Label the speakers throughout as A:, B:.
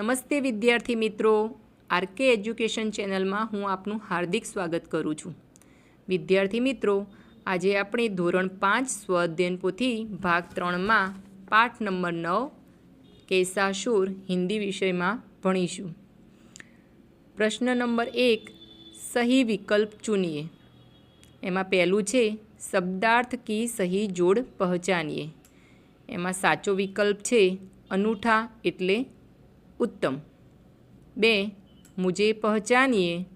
A: નમસ્તે વિદ્યાર્થી મિત્રો. આરકે એજ્યુકેશન ચેનલમાં હું આપનું હાર્દિક સ્વાગત કરું છું. વિદ્યાર્થી મિત્રો, આજે આપણે ધોરણ પાંચ સ્વઅધ્યયન પોથી ભાગ ત્રણમાં પાઠ નંબર નવ કેસાશુર હિન્દી વિષયમાં ભણીશું. પ્રશ્ન નંબર એક, સહી વિકલ્પ ચૂનીએ. એમાં પહેલું છે, શબ્દાર્થ કી સહી જોડ પહચાનીએ એમાં સાચો વિકલ્પ છે, અનૂઠા એટલે उत्तम। बे, मुझे पहचानिए।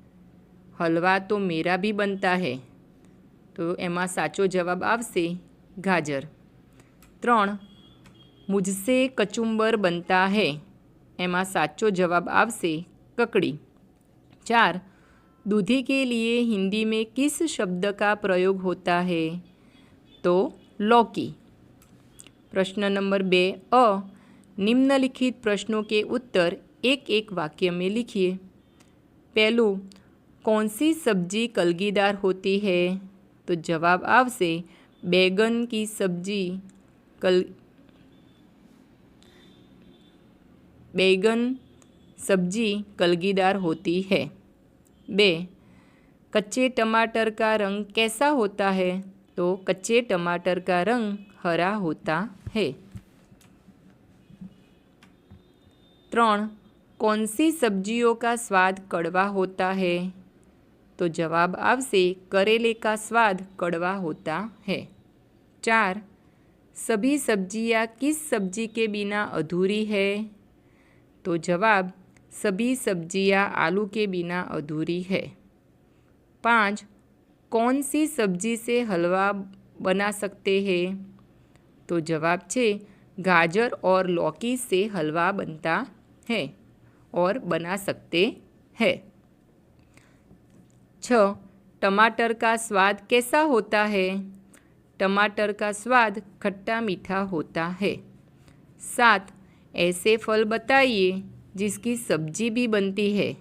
A: हलवा तो मेरा भी बनता है। तो एमा साचो जवाब आवशे, गाजर। त्रण, मुझसे कचुंबर बनता है। एमा साचो जवाब आवशे, ककड़ी। चार, दूधी के लिए हिंदी में किस शब्द का प्रयोग होता है? तो लौकी। प्रश्न नंबर बे, अ निम्नलिखित प्रश्नों के उत्तर एक एक वाक्य में लिखिए। पहलू कौन सी सब्ज़ी कलगीदार होती है? तो जवाब आवशे बैगन की सब्ज़ी कल बैगन सब्ज़ी कलगीदार होती है। बे, कच्चे टमाटर का रंग कैसा होता है? तो कच्चे टमाटर का रंग हरा होता है। त्रण कौन सी सब्जियों का स्वाद कड़वा होता है तो जवाब आवसे करेले का स्वाद कड़वा होता है चार सभी सब्ज़ियाँ किस सब्ज़ी के बिना अधूरी है तो जवाब सभी सब्ज़ियाँ आलू के बिना अधूरी है पाँच कौन सी सब्ज़ी से हलवा बना सकते हैं तो जवाब छे गाजर और लौकी से हलवा बनता है और बना सकते हैं। छ, टमाटर का स्वाद कैसा होता है? टमाटर का स्वाद खट्टा मीठा होता है। सात, ऐसे फल बताइए जिसकी सब्ज़ी भी बनती है।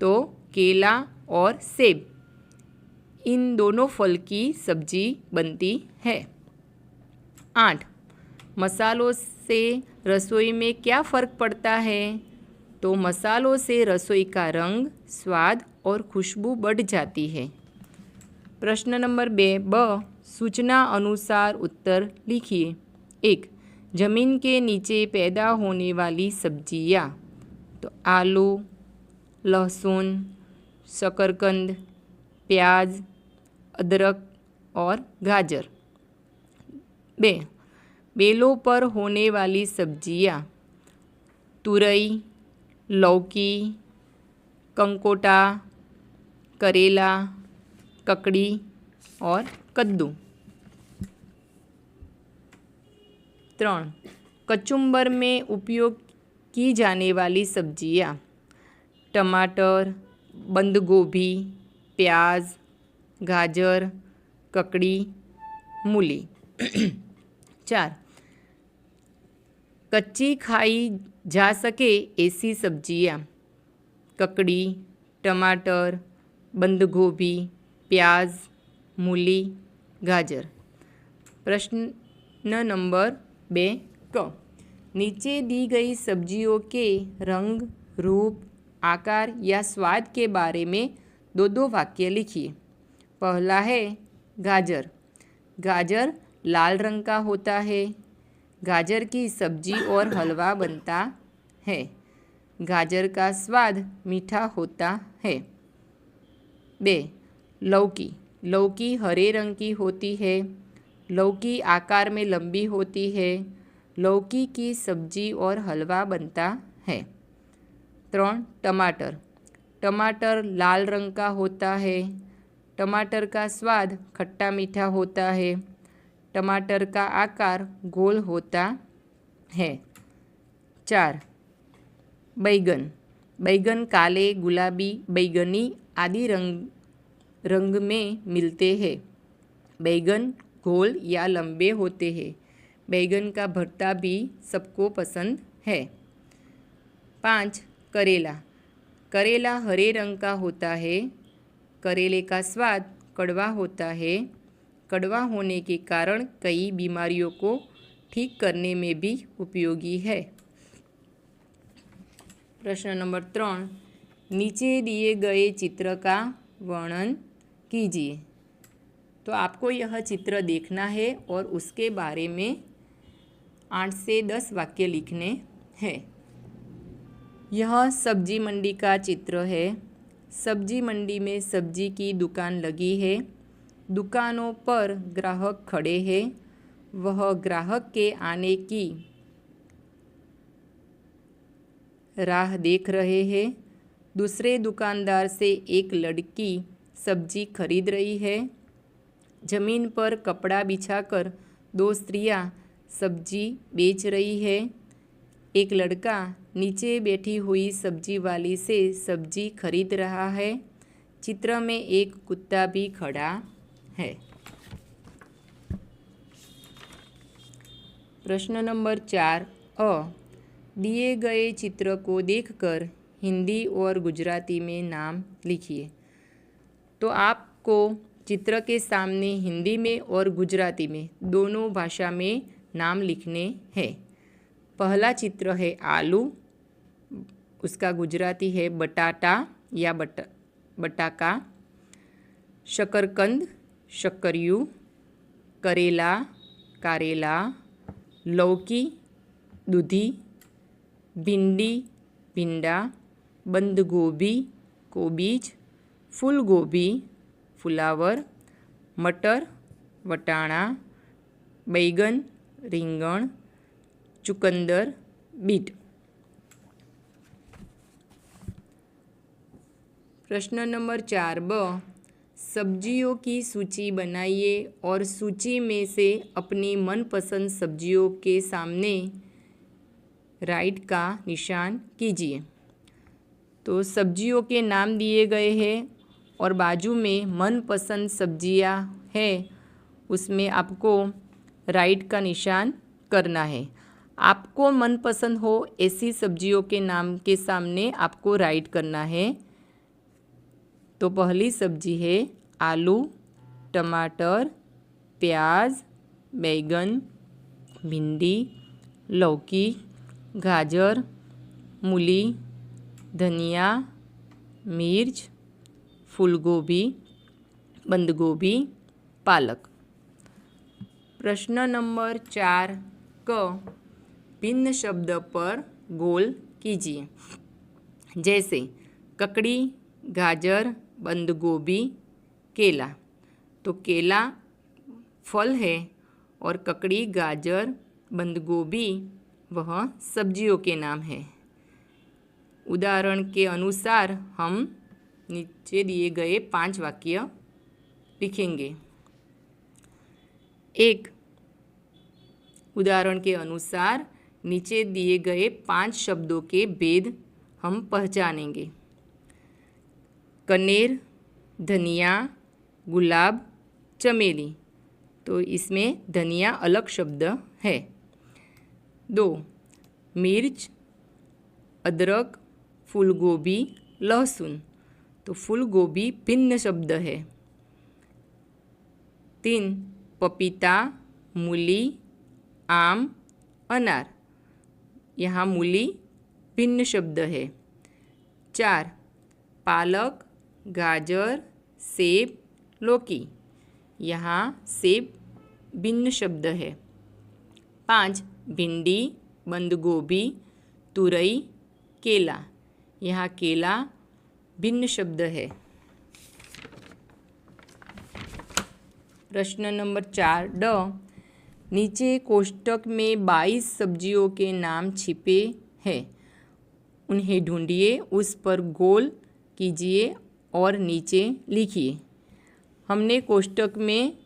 A: तो केला और सेब, इन दोनों फल की सब्ज़ी बनती है। आठ, मसालों से रसोई में क्या फ़र्क पड़ता है? तो मसालों से रसोई का रंग, स्वाद और खुशबू बढ़ जाती है। प्रश्न नंबर बे, ब, सूचना अनुसार उत्तर लिखिए। एक, ज़मीन के नीचे पैदा होने वाली सब्ज़ियाँ। तो आलू, लहसुन, शकरकंद, प्याज, अदरक और गाजर। बे बेलों पर होने वाली सब्ज़ियाँ, तुरई, लौकी, कंकोटा, करेला, ककड़ी और कद्दू। त्रण कचुम्बर में उपयोग की जाने वाली सब्ज़ियाँ, टमाटर, बंद गोभी, प्याज, गाजर, ककड़ी, मूली। चार कच्ची खाई जा सके ऐसी सब्ज़ियाँ। ककड़ी, टमाटर बंद गोभी प्याज, मूली, गाजर। प्रश्न नंबर बे क। नीचे दी गई सब्जियों के रंग, रूप, आकार या स्वाद के बारे में दो दो वाक्य लिखिए। पहला है गाजर। गाजर लाल रंग का होता है। गाजर की सब्ज़ी और हलवा बनता है। गाजर का स्वाद मीठा होता है। बे, लौकी। लौकी हरे रंग की होती है। लौकी आकार में लंबी होती है। लौकी की सब्ज़ी और हलवा बनता है। त्रण, टमाटर। टमाटर लाल रंग का होता है। टमाटर का स्वाद खट्टा मीठा होता है। टमाटर का आकार गोल होता है। चार, बैगन। बैगन काले, गुलाबी, बैगनी आदि रंग रंग में मिलते हैं। बैगन गोल या लंबे होते हैं। बैगन का भरता भी सबको पसंद है। पाँच, करेला। करेला हरे रंग का होता है। करेले का स्वाद कड़वा होता है। कड़वा होने के कारण कई बीमारियों को ठीक करने में भी उपयोगी है। प्रश्न नंबर त्रण नीचे दिए गए चित्र का वर्णन कीजिए। तो आपको यह चित्र देखना है और उसके बारे में आठ से दस वाक्य लिखने हैं। यह सब्ज़ी मंडी का चित्र है। सब्ज़ी मंडी में सब्ज़ी की दुकान लगी है। दुकानों पर ग्राहक खड़े हैं। वह ग्राहक के आने की राह देख रहे हैं। दूसरे दुकानदार से एक लड़की सब्ज़ी खरीद रही है। ज़मीन पर कपड़ा बिछाकर दो स्त्रियाँ सब्ज़ी बेच रही है। एक लड़का नीचे बैठी हुई सब्ज़ी वाली से सब्ज़ी खरीद रहा है। चित्र में एक कुत्ता भी खड़ा है। प्रश्न नंबर चार, अ, दिए गए चित्र को देखकर हिंदी और गुजराती में नाम लिखिए। तो आपको चित्र के सामने हिंदी में और गुजराती में दोनों भाषा में नाम लिखने हैं। पहला चित्र है आलू, उसका गुजराती है बटाटा या बट, बटाका। शकरकंद शक्करू करेला, कारेला, लौकी, दूधी, भिंडी, भिंडा बंद गोभी कोबीज फूल गोभी फुलावर, मटर, वटाणा, बैगन, रींगण, चुकंदर, बीट। प्रश्न नंबर चार ब सब्जियों की सूची बनाइए और सूची में से अपनी मनपसंद सब्जियों के सामने राइट का निशान कीजिए। तो सब्जियों के नाम दिए गए हैं और बाजू में मनपसंद सब्ज़ियाँ हैं, उसमें आपको राइट का निशान करना है। आपको मनपसंद हो ऐसी सब्जियों के नाम के सामने आपको राइट करना है। तो पहली सब्ज़ी है आलू, टमाटर, प्याज, बैगन, भिंडी, लौकी, गाजर, मूली, धनिया, मिर्च, फूलगोभी बंद गोभी पालक। प्रश्न नंबर चार क, भिन्न शब्द पर गोल कीजिए। जैसे, ककड़ी, गाजर बंद गोभी केला। तो केला फल है और ककड़ी, गाजर बंद गोभी वह सब्जियों के नाम है। उदाहरण के अनुसार हम नीचे दिए गए पाँच वाक्य लिखेंगे। एक, उदाहरण के अनुसार नीचे दिए गए पाँच शब्दों के भेद हम पहचानेंगे। कनेर, धनिया, गुलाब, चमेली। तो इसमें धनिया अलग शब्द है। दो, मिर्च, अदरक, फूलगोभी, लहसुन। तो फूलगोभी भिन्न शब्द है। तीन, पपीता, मूली, आम, अनार। यहाँ मूली भिन्न शब्द है। चार, पालक गाजर, सेब, लौकी। यहाँ सेब भिन्न शब्द है। पाँच, भिंडी बंद गोभी तुरई, केला। यहाँ केला भिन्न शब्द है। प्रश्न नंबर चार, ड। नीचे कोष्टक में बाईस सब्जियों के नाम छिपे हैं। उन्हें ढूंढिए, उस पर गोल कीजिए और नीचे लिखिए हमने कोष्टक में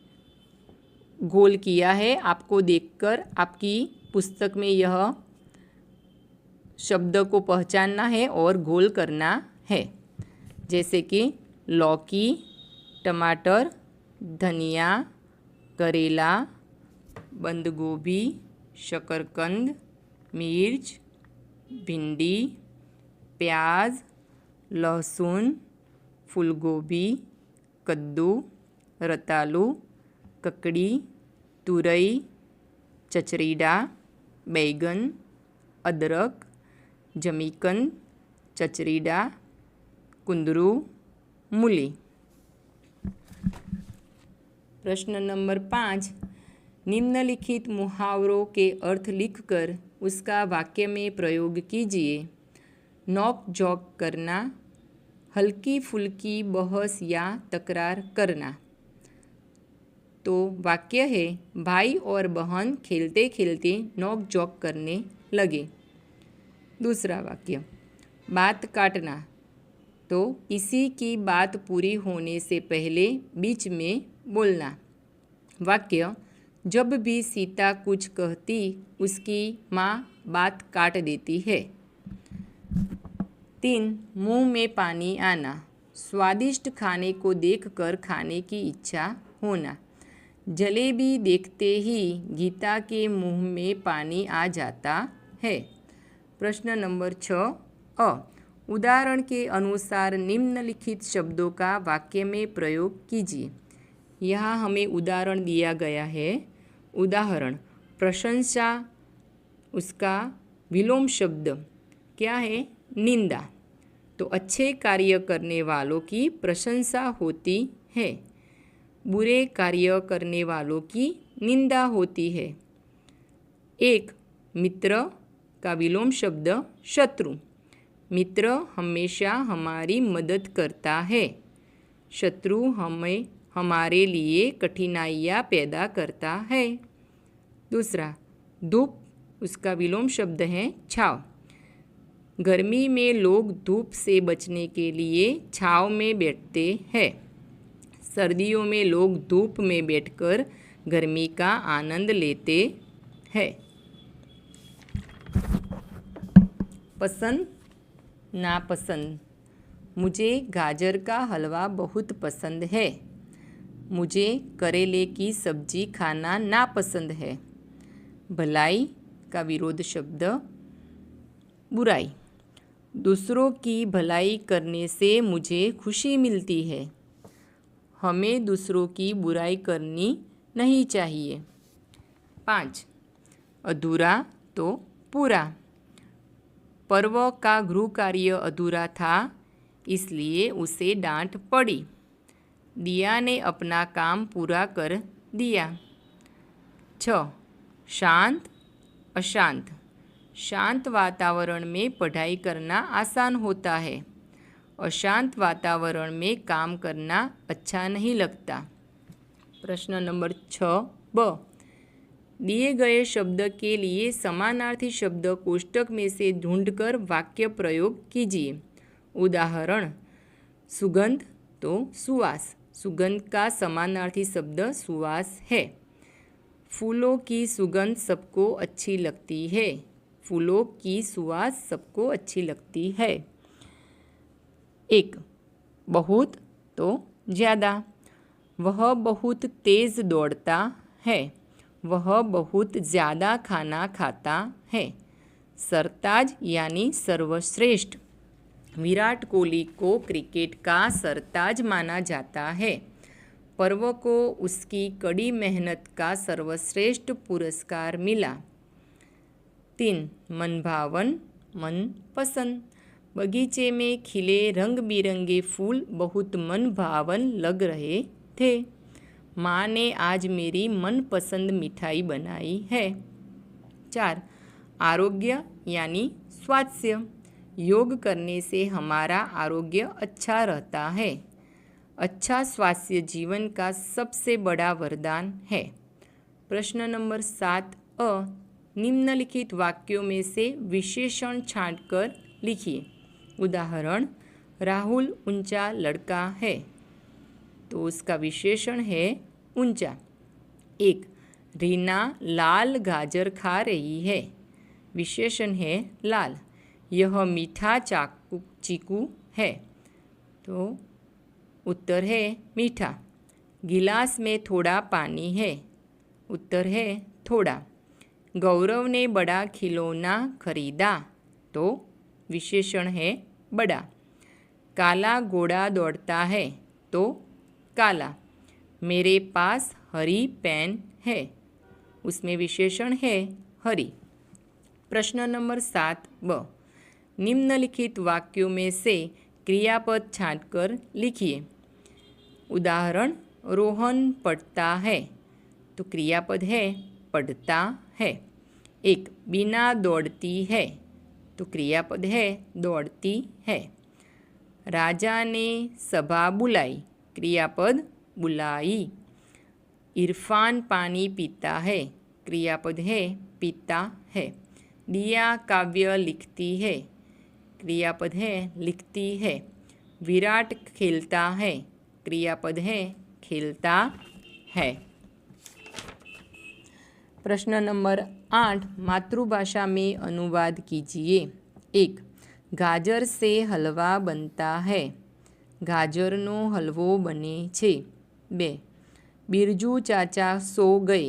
A: गोल किया है। आपको देखकर आपकी पुस्तक में यह शब्द को पहचानना है और गोल करना है। जैसे कि लौकी, टमाटर, धनिया, करेला बंद गोभी शकरकंद, मिर्च, भिंडी, प्याज, लहसुन फूलगोभी, कद्दू, रतालू, ककड़ी, तुरई, चचरीडा, बैगन, अदरक जमीकंद चचरीडा, कुंदरू, मूली। प्रश्न नंबर पाँच, निम्नलिखित मुहावरों के अर्थ लिखकर उसका वाक्य में प्रयोग कीजिए। नॉक जॉक करना हल्की फुल्की बहस या तकरार करना। तो वाक्य है, भाई और बहन खेलते खेलते नोक जॉक करने लगे। दूसरा वाक्य, बात काटना। तो किसी की बात पूरी होने से पहले बीच में बोलना। वाक्य, जब भी सीता कुछ कहती, उसकी माँ बात काट देती है। तीन मुँह में पानी आना, स्वादिष्ट खाने को देखकर खाने की इच्छा होना। जलेबी देखते ही गीता के मुँह में पानी आ जाता है। प्रश्न नंबर छ, अ। उदाहरण के अनुसार निम्नलिखित शब्दों का वाक्य में प्रयोग कीजिए। यहाँ हमें उदाहरण दिया गया है। उदाहरण, प्रशंसा, उसका विलोम शब्द, क्या है? निंदा। तो अच्छे कार्य करने वालों की प्रशंसा होती है। बुरे कार्य करने वालों की निंदा होती है। एक, मित्र का विलोम शब्द शत्रु। मित्र हमेशा हमारी मदद करता है। शत्रु हमें हमारे लिए कठिनाइयाँ पैदा करता है। दूसरा, धूप, उसका विलोम शब्द है छाव। गर्मी में लोग धूप से बचने के लिए छाव में बैठते हैं। सर्दियों में लोग धूप में बैठकर गर्मी का आनंद लेते हैं। पसंद? नापसंद। मुझे गाजर का हलवा बहुत पसंद है। मुझे करेले की सब्ज़ी खाना नापसंद है। भलाई का विरोध शब्द बुराई। दूसरों की भलाई करने से मुझे खुशी मिलती है। हमें दूसरों की बुराई करनी नहीं चाहिए। पाँच, अधूरा तो पूरा। पर्व का गृह कार्य अधूरा था, इसलिए उसे डांट पड़ी। दिया ने अपना काम पूरा कर दिया। छ, शांत, अशांत। शांत वातावरण में पढ़ाई करना आसान होता है। अशांत वातावरण में काम करना अच्छा नहीं लगता। प्रश्न नंबर छ ब। दिए गए शब्द के लिए समानार्थी शब्द कोष्टक में से ढूंढकर वाक्य प्रयोग कीजिए। उदाहरण, सुगंध तो सुवास। सुगंध का समानार्थी शब्द सुवास है। फूलों की सुगंध सबको अच्छी लगती है। फूलों की सुवास सबको अच्छी लगती है। एक, बहुत तो ज़्यादा। वह बहुत तेज़ दौड़ता है। वह बहुत ज़्यादा खाना खाता है। सरताज यानी सर्वश्रेष्ठ। विराट कोहली को क्रिकेट का सरताज माना जाता है। पर्व को उसकी कड़ी मेहनत का सर्वश्रेष्ठ पुरस्कार मिला। तीन, मनभावन मन पसंद बगीचे में खिले रंग बिरंगे फूल बहुत मन भावन लग रहे थे। माँ ने आज मेरी मनपसंद मिठाई बनाई है। चार, आरोग्य यानी स्वास्थ्य। योग करने से हमारा आरोग्य अच्छा रहता है। अच्छा स्वास्थ्य जीवन का सबसे बड़ा वरदान है। प्रश्न नंबर सात, अ। निम्नलिखित वाक्यों में से विशेषण छांटकर लिखिए। उदाहरण, राहुल ऊँचा लड़का है। तो उसका विशेषण है ऊँचा। एक, रीना लाल गाजर खा रही है। विशेषण है लाल। यह मीठा चाकू, चीकू है। तो उत्तर है मीठा। गिलास में थोड़ा पानी है। उत्तर है थोड़ा। गौरव ने बड़ा खिलौना खरीदा तो विशेषण है बड़ा काला घोड़ा दौड़ता है तो काला मेरे पास हरी पेन है उसमें विशेषण है हरी प्रश्न नंबर सात ब निम्नलिखित वाक्यों में से क्रियापद छांटकर लिखिए उदाहरण रोहन पढ़ता है तो क्रियापद है पढ़ता है। एक बिना दौड़ती है तो क्रियापद है दौड़ती है। राजा ने सभा बुलाई, क्रियापद बुलाई। इरफान पानी पीता है, क्रियापद है पीता है। दिया काव्य लिखती है, क्रियापद है लिखती है। विराट खेलता है, क्रियापद है खेलता है। प्रश्न नंबर आठ मातृभाषा में अनुवाद कीजिए एक गाजर से हलवा बनता है गाजरनो हलवो बने छे बे बिरजू चाचा सो गए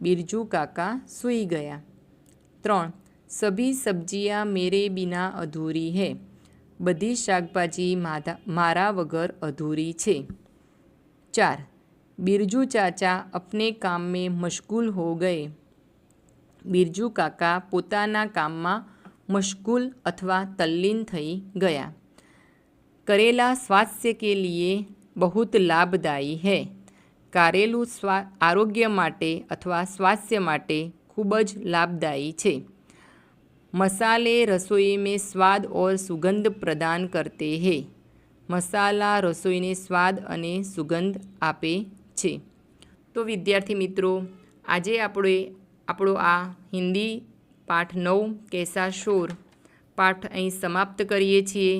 A: बिरजू काका सुई गया त्र सभी सब्ज़ियाँ मेरे बिना अधूरी है बधी शाकभाजी मारा वगर अधूरी है चार बिरजू चाचा अपने काम में मशगूल हो गए बिरजू काका પોતાના કામમાં मशगूल अथवा तल्लीन થઈ ગયા करेला स्वास्थ्य के लिए बहुत लाभदायी है કારેલું સ્વા આરોગ્ય માટે અથવા સ્વાસ્થ્ય માટે ખૂબ જ લાભદાયી છે મસાલે રસોઈ में स्वाद और सुगंध प्रदान करते हैं મસાલા રસોઈને સ્વાદ અને સુગંધ આપે છે. તો વિદ્યાર્થી મિત્રો, આજે આપણે, આપણો આ હિન્દી પાઠ નવ કેસા શોર પાઠ અહીં સમાપ્ત કરીએ છીએ.